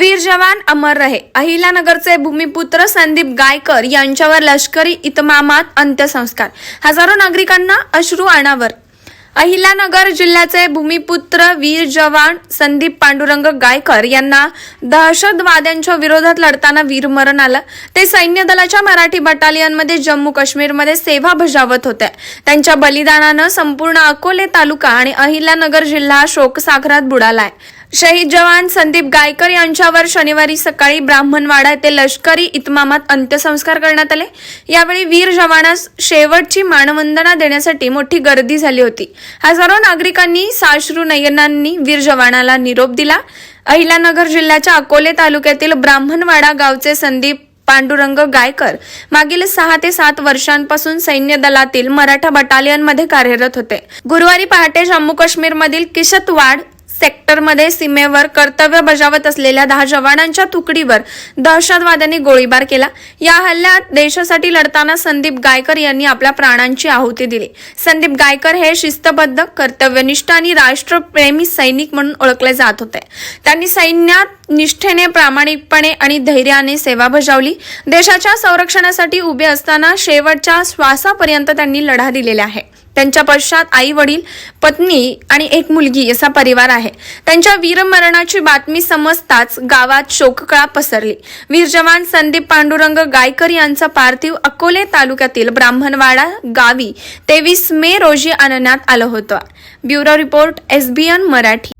वीर जवान अमर रहे. अहिल्यानगरचे भूमिपुत्र संदीप गायकर यांच्यावर लष्करी इतमामात अंत्यसंस्कार. हजारो नागरिकांना अश्रू अनावर. अहिल्यानगर जिल्ह्याचे भूमिपुत्र वीर जवान संदीप पांडुरंग गायकर यांना दहशतवाद्यांच्या विरोधात लढताना वीरमरण आलं. ते सैन्य दलाच्या मराठी बटालियनमध्ये जम्मू काश्मीरमध्ये सेवा बजावत होते. त्यांच्या बलिदानानं संपूर्ण अकोले तालुका आणि अहिल्यानगर जिल्हा शोकसागरात बुडालाय. शहीद जवान संदीप गायकर यांच्यावर शनिवारी सकाळी ब्राह्मणवाडा येथे लष्करी इतमामात अंत्यसंस्कार करण्यात आले. यावेळी वीर जवानास शेवटची मानवंदना देण्यासाठी मोठी गर्दी झाली होती. हजारो नागरिकांनी साश्रू नयनांनी वीर जवानाला निरोप दिला. अहिलानगर जिल्ह्याच्या अकोले तालुक्यातील ब्राह्मणवाडा गावचे संदीप पांडुरंग गायकर मागील सहा ते सात वर्षांपासून सैन्य दलातील मराठा बटालियनमध्ये कार्यरत होते. गुरुवारी पहाटे जम्मू काश्मीरमधील किशतवाड सेक्टरमध्ये सीमेवर कर्तव्य बजावत असलेल्या दहा जवानांच्या तुकडीवर दहशतवाद्यांनी गोळीबार केला. या हल्ल्यात देशासाठी लढताना संदीप गायकर यांनी आपल्या प्राणांची आहुती दिली. संदीप गायकर हे शिस्तबद्ध कर्तव्यनिष्ठ आणि राष्ट्रप्रेमी सैनिक म्हणून ओळखले जात होते. त्यांनी सैन्यात निष्ठेने प्रामाणिकपणे आणि धैर्याने सेवा बजावली. देशाच्या संरक्षणासाठी उभे असताना शेवटच्या श्वासापर्यंत त्यांनी लढा दिलेला आहे. त्यांच्या पश्चात आई वडील पत्नी आणि एक मुलगी असा परिवार आहे. त्यांच्या वीरमरणाची बातमी समजताच गावात शोककळा पसरली. वीर जवान संदीप पांडुरंग गायकर यांचा पार्थिव अकोले तालुक्यातील ब्राह्मणवाडा गावी तेवीस मे रोजी आणण्यात आलं होतं. Bureau report SBN Marathi.